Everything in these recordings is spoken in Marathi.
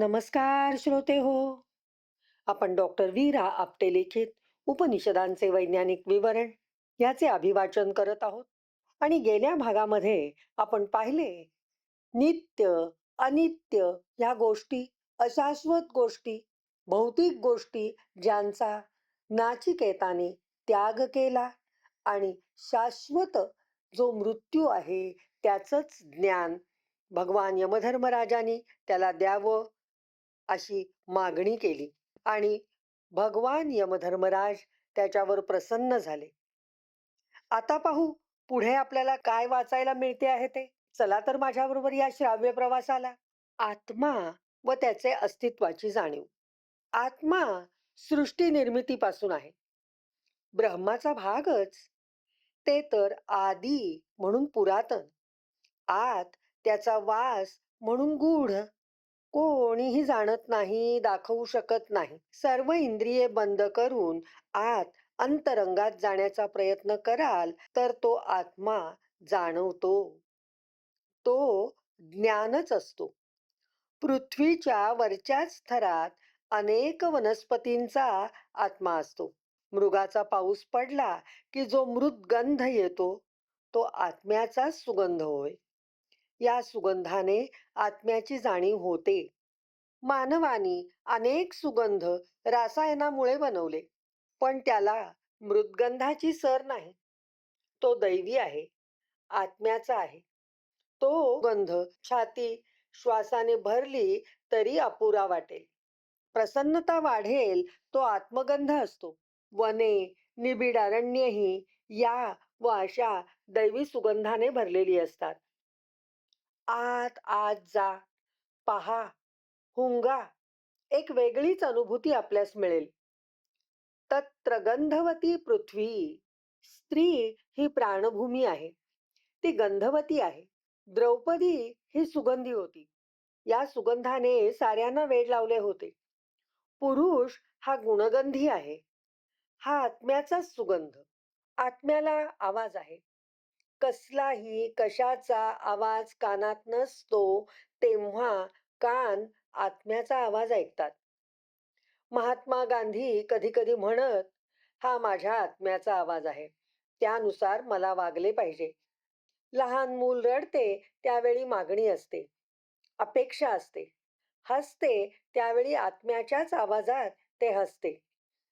नमस्कार श्रोते हो. आपण डॉक्टर वीरा आपटे लिखित उपनिषदांचे वैज्ञानिक विवरण याचे अभिवाचन करत आहोत आणि गेल्या भागामध्ये आपण पाहिले नित्य अनित्य या गोष्टी अशाश्वत गोष्टी भौतिक गोष्टी ज्यांचा नाचिकेताने त्याग केला आणि शाश्वत जो मृत्यू आहे त्याचंच ज्ञान भगवान यमधर्मराजानी त्याला द्यावं अशी मागणी केली आणि भगवान यमधर्मराज त्याच्यावर प्रसन्न झाले. आता पाहू पुढे आपल्याला काय वाचायला मिळते आहे ते. चला तर माझ्याबरोबर या श्राव्य प्रवासाला. आत्मा व त्याचे अस्तित्वाची जाणीव. आत्मा सृष्टी निर्मितीपासून आहे. ब्रह्माचा भागच ते तर आदी म्हणून पुरातन. आत त्याचा वास म्हणून गूढ. कोणीही जाणत नाही दाखवू शकत नाही. सर्व इंद्रिये बंद करून आत अंतरंगात जाण्याचा प्रयत्न कराल तर तो आत्मा जाणवतो. तो ज्ञानच असतो. पृथ्वीच्या वरच्याच थरात अनेक वनस्पतींचा आत्मा असतो. मृगाचा पाऊस पडला की जो मृत गंध येतो तो आत्म्याचाच सुगंध होय. या सुगंधाने आत्म्याची जाणीव होते. मानवानी अनेक सुगंध रासायनामुळे बनवले पण त्याला मृदगंधाची सर नाही. तो दैवी आहे आत्म्याचा आहे. तो गंध छाती श्वासाने भरली तरी अपुरा वाटेल. प्रसन्नता वाढेल तो आत्मगंध असतो. वने निबिड अरण्यही या व अशा दैवी सुगंधाने भरलेली असतात. आत आत जा. पहा हुंगा. एक वेगळीच अनुभूती आपल्यास मिळेल. तत्र गंधवती पृथ्वी. स्त्री ही प्राणभूमी आहे. ती गंधवती आहे. द्रौपदी ही सुगंधी होती. या सुगंधाने साऱ्यांना वेड लावले होते. पुरुष हा गुणगंधी आहे. हा आत्म्याचाच सुगंध. आत्म्याला आवाज आहे. कसलाही कशाचा आवाज कानात नसतो तेव्हा कान आत्म्याचा आवाज ऐकतात. महात्मा गांधी कधी कधी म्हणत हा माझ्या आत्म्याचा आवाज आहे. त्यानुसार मला वागले पाहिजे. लहान मूल रडते त्यावेळी मागणी असते. अपेक्षा असते. हसते त्यावेळी आत्म्याच्याच आवाजात ते हसते.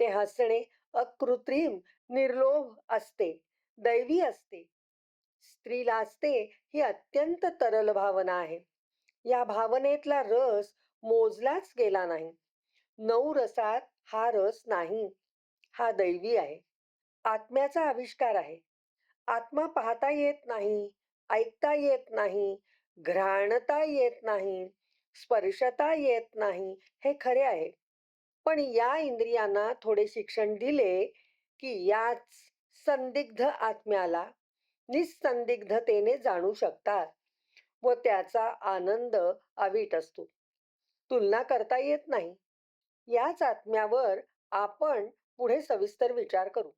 ते हसणे अकृत्रिम निर्लोभ असते. दैवी असते. स्त्री लाजते ही अत्यंत तरल भावना आहे. या भावनेतला रस मोजलाच गेला नाही. नऊ रसात हा रस नाही हा दैवी आहे. आत्म्याचा आविष्कार आहे. आत्मा पाहता येत नाही ऐकता येत नाही घ्राणता येत नाही स्पर्शता येत नाही हे खरे आहे. पण या इंद्रियांना थोडे शिक्षण दिले की याच संदिग्ध आत्म्याला निसंदिग्धतेने जाणू शकतात व त्याचा आनंद अवीट असतो. तुलना करता येत नाही. याच आत्म्यावर आपण पुढे सविस्तर विचार करू.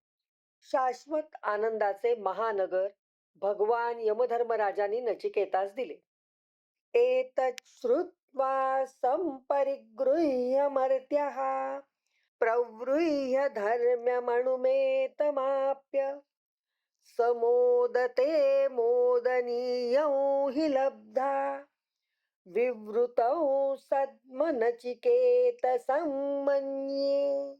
शाश्वत आनंदाचे महानगर भगवान यमधर्मराजांनी नचिकेतास दिले. एतत् श्रुत्वा संपरिगृह्य मर्त्यः प्रवृह्य धर्म्यमणुमेतमाप्य समोदते मोदनीयौ हि लब्धा। विवृतौ सद्मनचिकेत संमन्ये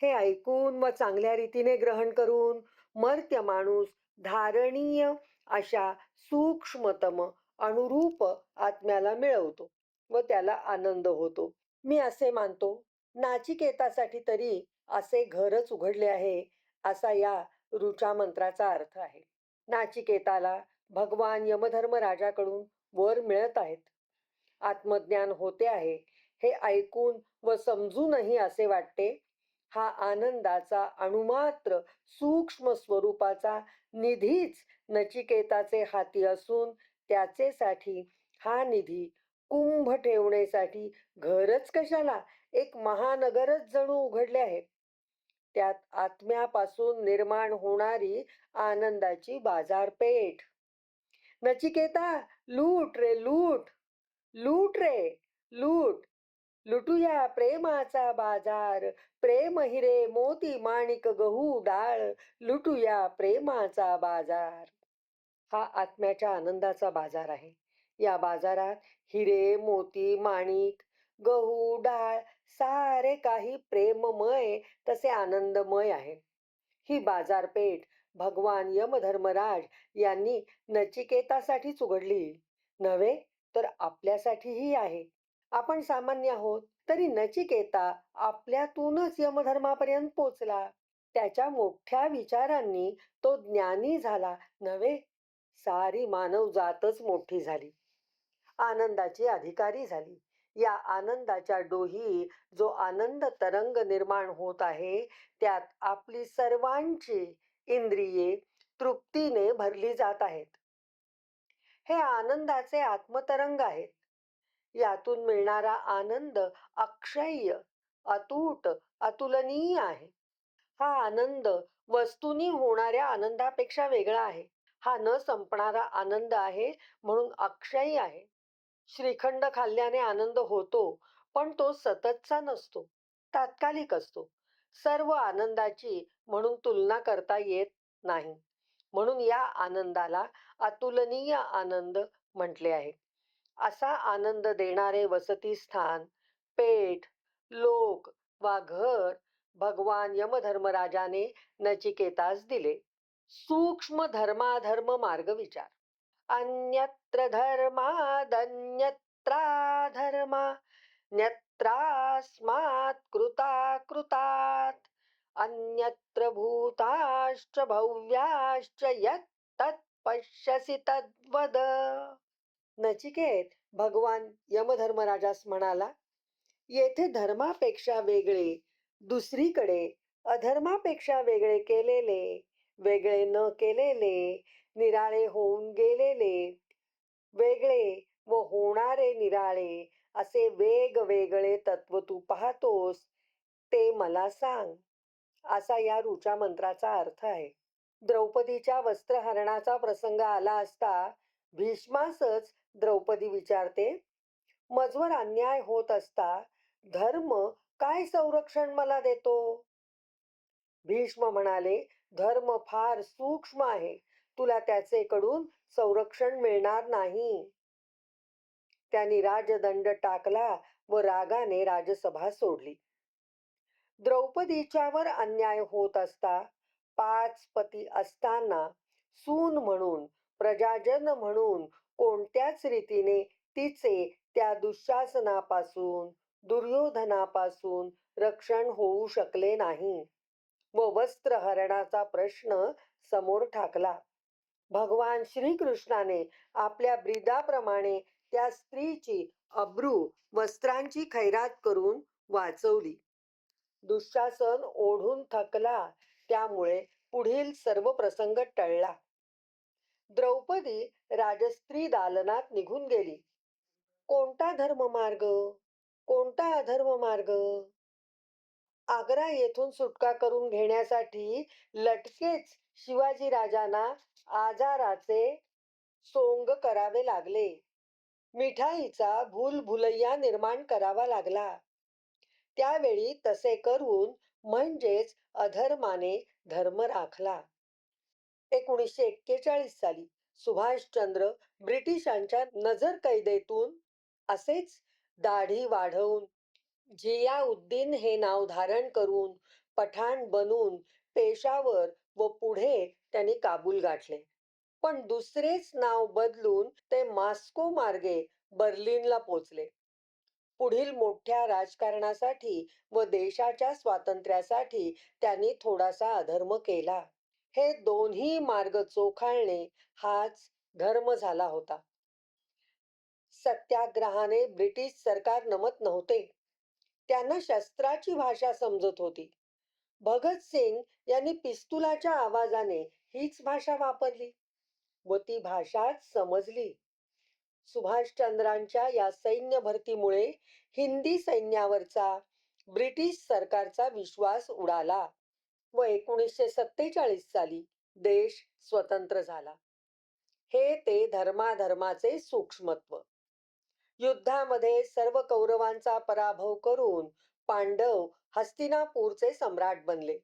हे ऐकून व चांगल्या रीतीने ग्रहण करून मर्त्य माणूस धारणीय अशा सूक्ष्मतम अनुरूप आत्म्याला मिळवतो व त्याला आनंद होतो. मी असे मानतो नाचिकेतासाठी तरी असे घरच उघडले आहे असा या ऋचा मंत्राचा अर्थ आहे. नाचिकेताला भगवान यमधर्म राजाकडून वर मिळत आहेत. आत्मज्ञान होते आहे हे ऐकून व समजूनही असे वाटते हा आनंदाचा अणुमात्र सूक्ष्म स्वरूपाचा निधीच नचिकेताचे हाती असून त्याचेसाठी हा निधी कुंभ ठेवण्यासाठी घरच कशाला? एक महानगरच जणू उघडले आहे. त्यात आत्म्यापासून निर्माण होणारी आनंदाची बाजारपेठ. नचिकेता लूट रे लूट लूट रे लूट लुटूया प्रेमाचा बाजार प्रेम हिरे मोती माणिक गहू डाळ लुटूया प्रेमाचा बाजार. हा आत्म्याच्या आनंदाचा बाजार आहे. या बाजारात हिरे मोती माणिक गहू डाळ सारे काही प्रेममय तसे आनंदमय आहे. ही बाजारपेठ भगवान यमधर्मराज यांनी नचिकेतासाठीच उघडली. नव्हे तर आपल्यासाठीही आहे. आपण सामान्य आहोत तरी नचिकेता आपल्यातूनच यमधर्मापर्यंत पोचला. त्याच्या मोठ्या विचारांनी तो ज्ञानी झाला. नव्हे सारी मानव जातच मोठी झाली. आनंदाची अधिकारी झाली. या आनंदाच्या डोही जो आनंद तरंग निर्माण होत आहे त्यात आपली सर्वांची इंद्रिये तृप्तीने भरली जात आहेत. हे आनंदाचे आत्मतरंग आहेत. यातून मिळणारा आनंद अक्षय्य अतूट अतुलनीय आहे. हा आनंद वस्तूनी होणाऱ्या आनंदापेक्षा वेगळा आहे. हा न संपणारा आनंद आहे म्हणून अक्षयी आहे. श्रीखंड खाल्ल्याने आनंद होतो पण तो सततचा नसतो तात्कालिक असतो. सर्व आनंदाची म्हणून तुलना करता येत नाही. म्हणून या आनंदाला अतुलनीय आनंद म्हटले आहे. असा आनंद देणारे वसतीस्थान पेठ लोक वा घर भगवान यमधर्मराजाने नचिकेतास दिले. सूक्ष्म धर्माधर्म मार्ग विचार. अन्यत धर्मादन्यत्रा धर्मा न्यत्रास्मात् कृता कृतात् अन्यत्र भूताश्च भव्याश्च यत्तत् पश्यसि तद्वद। नचिकेत भगवान यमधर्मराजास म्हणाला येथे धर्मापेक्षा वेगळे दुसरीकडे अधर्मापेक्षा वेगळे केलेले वेगळे न केलेले निराळे होऊन गेलेले वेगळे. व होणारे निराळे असे वेगवेगळे तत्व तू पाहतोस ते मला सांग. असा या ऋचा मंत्राचा अर्थ आहे. द्रौपदीच्या वस्त्रहरणाचा प्रसंग आला असता भीष्मासच द्रौपदी विचारते मजवर अन्याय होत असता धर्म काय संरक्षण मला देतो? भीष्म म्हणाले धर्म फार सूक्ष्म आहे. तुला त्याचे कडून संरक्षण मिळणार नाही. त्यांनी राजदंड टाकला व रागाने राजसभा सोडली. द्रौपदीच्यावर अन्याय होत असता पाच पती असताना सून म्हणून प्रजाजन म्हणून कोणत्याच रीतीने तिचे त्या दुःशासनापासून दुर्योधनापासून रक्षण होऊ शकले नाही. व वस्त्रहरणाचा प्रश्न समोर ठाकला. भगवान श्रीकृष्णाने आपल्या ब्रिदाप्रमाणे त्या स्त्रीची अब्रू वस्त्रांची खैरात करून वाचवली. दुःशासन ओढून थकला त्यामुळे पुढील सर्व प्रसंग टळला. द्रौपदी राजस्त्री दालनात निघून गेली. कोणता धर्म मार्ग? कोणता अधर्म मार्ग? आग्रा येथून सुटका करून घेण्यासाठी लटकेच शिवाजी राजांना आजाराचे सोंग करावे लागले. मिठाईचा भूलभुलैया निर्माण करावा लागला. त्यावेळी तसे करून म्हणजेच अधर्माने धर्म राखला. एकोणीसशे एक्केचाळीस साली सुभाषचंद्र ब्रिटिशांच्या नजर कैदेतून असेच दाढी वाढवून जियाउद्दीन हे नाव धारण करून पठाण बनून पेशावर व पुढे त्यांनी काबूल गाठले. पण दुसरेच नाव बदलून ते मास्को मार्गे बर्लिनला पोचले. पुढील मोठ्या राजकारणासाठी व देशाच्या स्वातंत्र्यासाठी त्यांनी थोडासा अधर्म केला. हे दोन्ही मार्ग चोखाळणे हाच धर्म झाला होता. सत्याग्रहाने ब्रिटिश सरकार नमत नव्हते. त्यांना शस्त्राची भाषा समजत होती. भगतसिंग यांनी पिस्तुलाच्या आवाजाने हीच भाषा वापरली. व ती भाषाच समजली. सुभाषचंद्रांच्या या सैन्य भरतीमुळे हिंदी सैन्यावरचा ब्रिटिश सरकारचा विश्वास उडाला व एकोणीसशे सत्तेचाळीस साली देश स्वतंत्र झाला. हे ते धर्माधर्माचे सूक्ष्मत्व. युद्धामध्ये सर्व कौरवांचा पराभव करून पांडव हस्तिनापूरचे सम्राट बनले.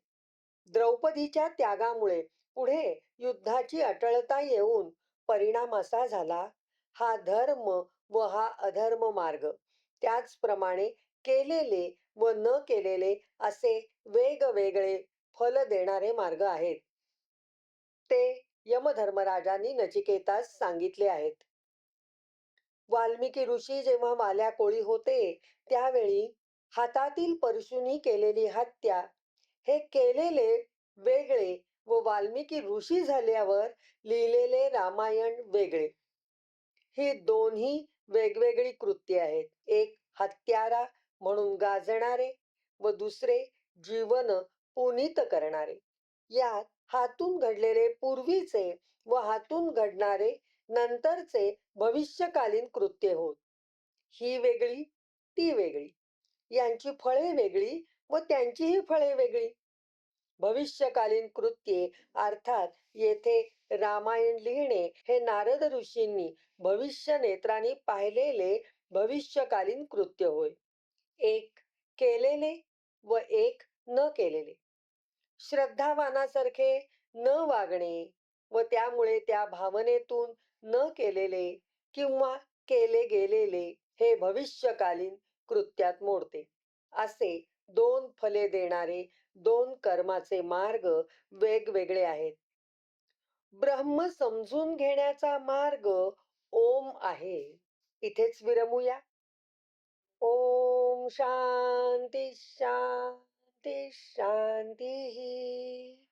द्रौपदीच्या त्यागामुळे पुढे युद्धाची अटळता येऊन परिणाम असा झाला हा धर्म व हा अधर्म मार्ग. त्याचप्रमाणे केलेले व न केलेले असे वेगवेगळे फल देणारे मार्ग आहेत. ते यमधर्मराजांनी नचिकेतास सांगितले आहेत. वाल्मिकी ऋषी जेव्हा वाल्या कोळी होते त्यावेळी हातातील परशुनी केलेली हत्या. हे केलेले वेगळे व वाल्मिकी ऋषी झाल्यावर लिहिलेले रामायण वेगळे. ही दोन्ही वेगवेगळी कृत्ये आहेत. एक हत्यारा म्हणून गाजणारे व दुसरे जीवन पुनीत करणारे. यात हातून घडलेले पूर्वीचे व हातून घडणारे नंतरचे भविष्यकालीन कृत्ये होत ही वेगळी ती वेगळी. यांची फळे वेगळी व त्यांचीही फळे वेगळी. भविष्यकालीन कृत्ये अर्थात येथे रामायण लिहिणे हे नारद ऋषींनी भविष्य नेत्रांनी पाहिलेले भविष्यकालीन कृत्य होय. एक केलेले व एक न केलेले. श्रद्धावानासारखे न वागणे व त्यामुळे त्या भावनेतून न केलेले किंवा केले गेलेले हे भविष्यकालीन कृत्यात मोडते. असे दोन फले देणारे दोन कर्माचे मार्ग वेगवेगळे आहेत. ब्रह्म समजून घेण्याचा मार्ग ओम आहे. इथेच विरमूया. ओम शांती शांती शांती